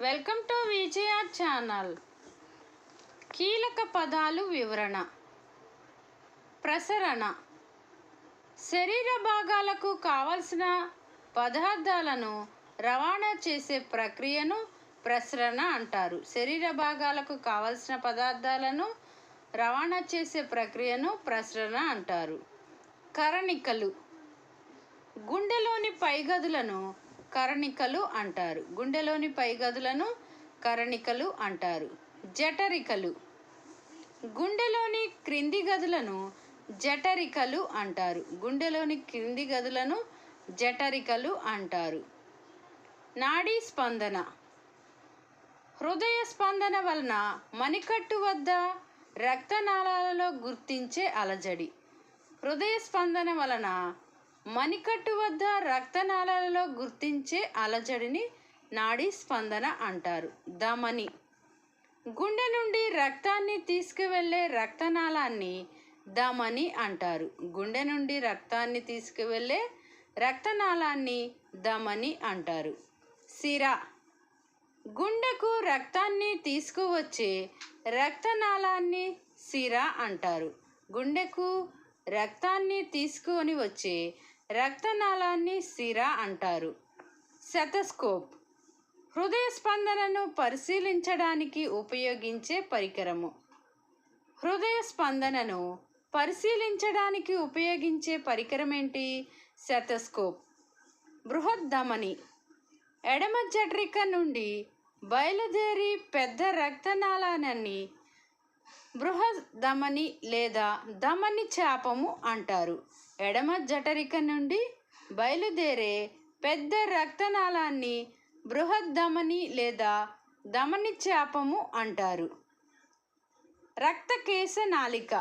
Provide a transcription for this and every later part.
Welcome to Vijaya channel. కీలక పదాలు వివరణ. ప్రసరణ. శరీర భాగాలకు కావలసిన పదార్థాలను రవాణా చేసే ప్రక్రియను ప్రసరణ అంటారు. శరీర భాగాలకు కావలసిన పదార్థాలను రవాణా చేసే ప్రక్రియను ప్రసరణ అంటారు. కరణికలు గుండెలోని పైగదులను కరణికలు అంటారు. గుండెలోని పైగదులను కరణికలు అంటారు. జఠరికలు. గుండెలోని క్రింది గదులను జఠరికలు అంటారు. గుండెలోని క్రింది గదులను జఠరికలు అంటారు. నాడీ స్పందన. హృదయ స్పందన వలన మణికట్టు వద్ద రక్తనాళాలలో గుర్తించే అలజడి. హృదయ స్పందన వలన మణికట్టు వద్ద రక్తనాళాలలో గుర్తించే అలజడిని నాడీ స్పందన అంటారు. ధమని గుండె నుండి రక్తాన్ని తీసుకువెళ్ళే రక్తనాళాన్ని ధమని అంటారు. గుండె నుండి రక్తాన్ని తీసుకువెళ్ళే రక్తనాళాన్ని ధమని అంటారు. సిర. గుండెకు రక్తాన్ని తీసుకువచ్చే రక్తనాళాన్ని సిర అంటారు. గుండెకు రక్తాన్ని తీసుకొని వచ్చే రక్తనాళాన్ని సిరా అంటారు. శతస్కోప్ హృదయ స్పందనను పరిశీలించడానికి ఉపయోగించే పరికరము. హృదయ స్పందనను పరిశీలించడానికి ఉపయోగించే పరికరం ఏంటి శతస్కోప్ బృహద్దమని ఎడమ జట్రిక నుండి బయలుదేరి పెద్ద రక్తనాళాన్ని బృహదమని లేదా దమని చాపము అంటారు. ఎడమ జఠరిక నుండి బయలుదేరే పెద్ద రక్తనాళాన్ని బృహద్దమని లేదా దమని చాపము అంటారు. రక్తకేశ నాళిక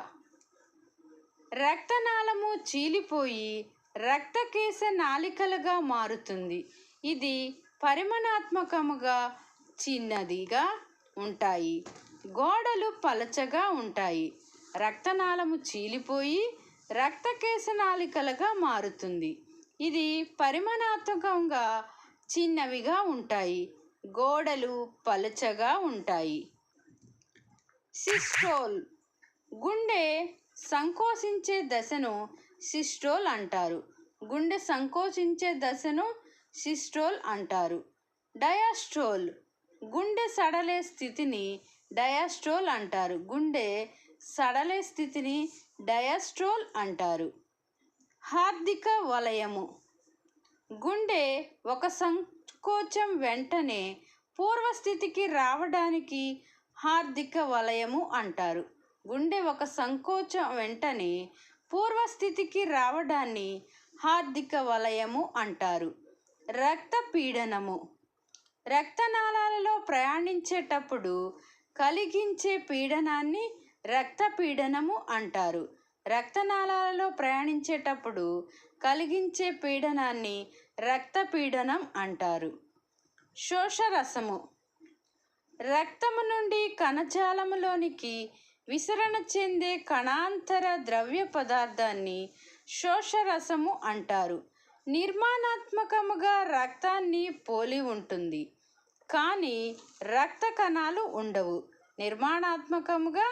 రక్తనాళము చీలిపోయి రక్తకేశ నాళికలుగా మారుతుంది. ఇది పరిమాణాత్మకముగా చిన్నదిగా ఉంటాయి. గోడలు పలచగా ఉంటాయి. రక్తనాళము చీలిపోయి రక్తకేశనాళికలుగా మారుతుంది. ఇది పరిమాణాత్మకంగా చిన్నవిగా ఉంటాయి. గోడలు పలచగా ఉంటాయి. సిస్టోల్. గుండె సంకోచించే దశను సిస్టోల్ అంటారు. గుండె సంకోచించే దశను సిస్టోల్ అంటారు. డయాస్ట్రోల్. గుండె సడలే స్థితిని డయాస్ట్రోల్ అంటారు. గుండె సడలే స్థితిని డయాస్ట్రోల్ అంటారు. హార్దిక వలయము. గుండె ఒక సంకోచం వెంటనే పూర్వస్థితికి రావడానికి హార్దిక వలయము అంటారు. గుండె ఒక సంకోచం వెంటనే పూర్వస్థితికి రావడాన్ని హార్దిక వలయము అంటారు. రక్తపీడనము రక్తనాళాలలో ప్రయాణించేటప్పుడు కలిగించే పీడనాన్ని రక్తపీడనము అంటారు. రక్తనాళాలలో ప్రయాణించేటప్పుడు కలిగించే పీడనాన్ని రక్తపీడనం అంటారు. శోషరసము. రక్తము నుండి కణజాలములోనికి విసరణ చెందే కణాంతర ద్రవ్య పదార్థాన్ని శోషరసము అంటారు. నిర్మాణాత్మకముగా రక్తాన్ని పోలి ఉంటుంది. కానీ రక్త కణాలు ఉండవు. నిర్మాణాత్మకముగా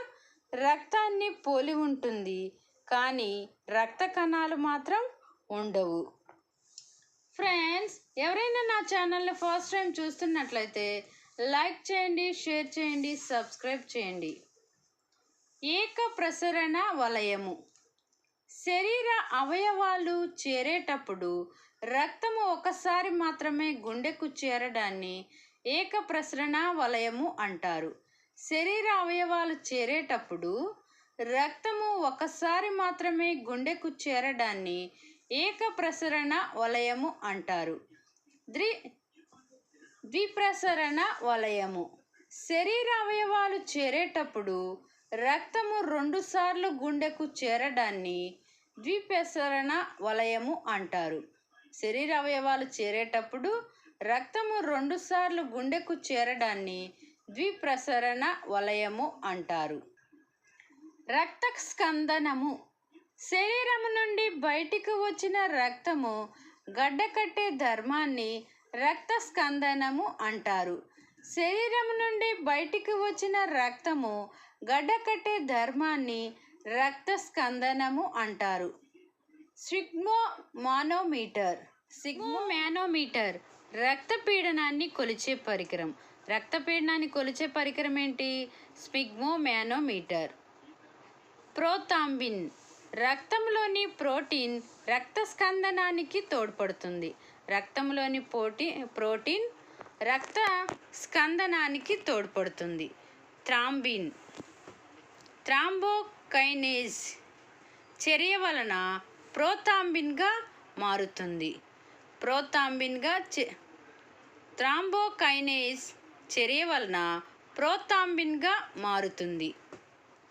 రక్తాన్ని పోలి ఉంటుంది. కానీ రక్త కణాలు మాత్రం ఉండవు. ఫ్రెండ్స్ ఎవరైనా నా ఛానల్ని ఫస్ట్ టైం చూస్తున్నట్లయితే లైక్ చేయండి షేర్ చేయండి సబ్స్క్రైబ్ చేయండి. ఏక ప్రసరణ వలయము. శరీర అవయవాలు చేరేటప్పుడు రక్తము ఒకసారి మాత్రమే గుండెకు చేరడాన్ని ఏక ప్రసరణ వలయము అంటారు. శరీర అవయవాలు చేరేటప్పుడు రక్తము ఒకసారి మాత్రమే గుండెకు చేరడాన్ని ఏక ప్రసరణ వలయము అంటారు. ద్వి ద్విప్రసరణ వలయము. శరీర అవయవాలు చేరేటప్పుడు రక్తము రెండుసార్లు గుండెకు చేరడాన్ని ద్విప్రసరణ వలయము అంటారు. శరీర అవయవాలు చేరేటప్పుడు రక్తము రెండుసార్లు గుండెకు చేరడాన్ని ద్విప్రసరణ వలయము అంటారు. రక్త స్కందనము శరీరము నుండి బయటికి వచ్చిన రక్తము గడ్డకట్టే ధర్మాన్ని రక్త స్కందనము అంటారు. శరీరం నుండి బయటికి వచ్చిన రక్తము గడ్డకట్టే ధర్మాన్ని రక్త స్కందనము అంటారు. సిగ్మో మానోమీటర్ సిగ్మో మానోమీటర్ రక్తపీడనాన్ని కొలిచే పరికరం. రక్తపీడనాన్ని కొలిచే పరికరం ఏంటి? స్పిగ్మో మానోమీటర్ ప్రోతాంబిన్ రక్తంలోని ప్రోటీన్ రక్త స్కందనానికి తోడ్పడుతుంది. రక్తంలోని పోటీ ప్రోటీన్ రక్త స్కందనానికి తోడ్పడుతుంది. థ్రాంబిన్ థ్రాంబోకైనేజ్ చర్య వలన ప్రోతాంబిన్గా మారుతుంది. ప్రోతాంబిన్గా చె థ్రాంబోకైనేజ్ చర్య వలన ప్రోతాంబిన్గా మారుతుంది.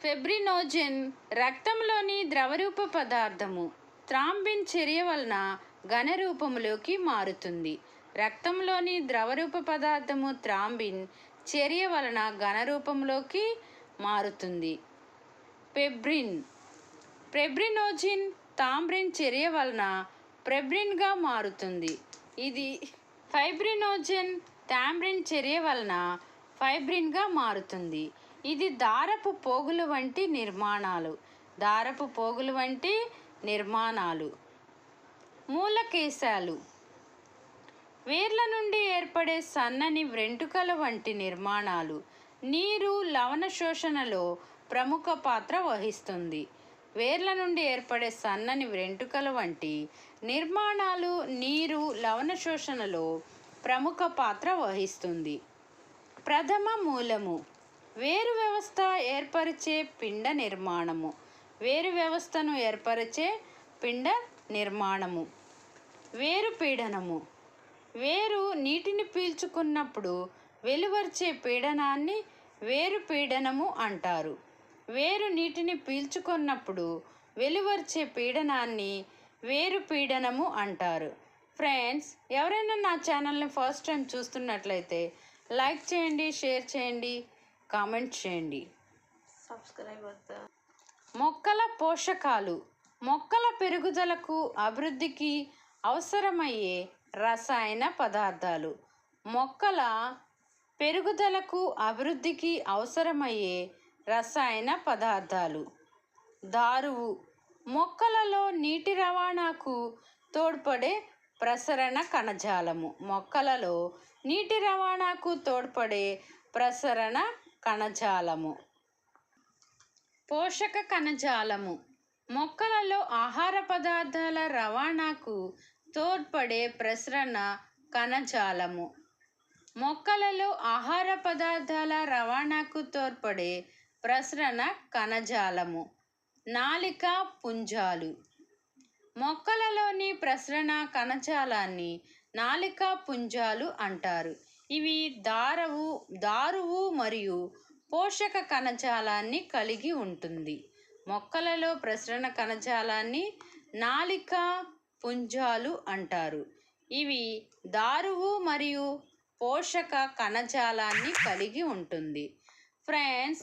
ఫెబ్రినోజెన్ రక్తంలోని ద్రవరూప పదార్థము థ్రాంబిన్ చర్య వలన ఘనరూపములోకి మారుతుంది. రక్తంలోని ద్రవరూప పదార్థము థ్రాంబిన్ చర్య వలన ఘనరూపంలోకి మారుతుంది. పెబ్రిన్ ప్రెబ్రినోజిన్ తాంబ్రిన్ చర్య వలన ప్రెబ్రిన్గా మారుతుంది. ఇది ఫైబ్రినోజెన్ థాంబ్రిన్ చర్య వలన ఫైబ్రిన్గా మారుతుంది. ఇది దారపు పోగులు వంటి నిర్మాణాలు. దారపు పోగులు వంటి నిర్మాణాలు. మూలకేశాలు. వేర్ల నుండి ఏర్పడే సన్నని వెంట్రుకల వంటి నిర్మాణాలు. నీరు లవణ శోషణలో ప్రముఖ పాత్ర వహిస్తుంది. వేర్ల నుండి ఏర్పడే సన్నని వెంట్రుకల వంటి నిర్మాణాలు నీరు లవణ శోషణలో ప్రముఖ పాత్ర వహిస్తుంది. ప్రథమ మూలము వేరు వ్యవస్థ ఏర్పరిచే పిండ నిర్మాణము. వేరు వ్యవస్థను ఏర్పరిచే పిండ నిర్మాణము. వేరు పీడనము వేరు నీటిని పీల్చుకున్నప్పుడు వెలువరిచే పీడనాన్ని వేరు పీడనము అంటారు. వేరు నీటిని పీల్చుకున్నప్పుడు వెలువరిచే పీడనాన్ని వేరు పీడనము అంటారు. ఫ్రెండ్స్ ఎవరైనా నా ఛానల్ని ఫస్ట్ టైం చూస్తున్నట్లయితే లైక్ చేయండి షేర్ చేయండి కామెంట్ చేయండి. సబ్స్క్రైబ్ మొక్కల పోషకాలు మొక్కల పెరుగుదలకు అభివృద్ధికి అవసరమయ్యే రసాయన పదార్థాలు. మొక్కల పెరుగుదలకు అభివృద్ధికి అవసరమయ్యే రసాయన పదార్థాలు. దారువు. మొక్కలలో నీటి రవాణాకు తోడ్పడే ప్రసరణ కణజాలము. మొక్కలలో నీటి రవాణాకు తోడ్పడే ప్రసరణ కణజాలము. పోషక కణజాలము. మొక్కలలో ఆహార పదార్థాల రవాణాకు తోడ్పడే ప్రసరణ కణజాలము. మొక్కలలో ఆహార పదార్థాల రవాణాకు తోడ్పడే ప్రసరణ కణజాలము. నాలిక పుంజాలు. మొక్కలలోని ప్రసరణ కణజాలాన్ని నాలిక పుంజాలు అంటారు. ఇవి దారవు దారువు మరియు పోషక కణజాలాన్ని కలిగి ఉంటుంది. మొక్కలలో ప్రసరణ కణజాలాన్ని నాలిక పుంజాలు అంటారు. ఇవి దారువు మరియు పోషక కణజాలాన్ని కలిగి ఉంటుంది. ఫ్రెండ్స్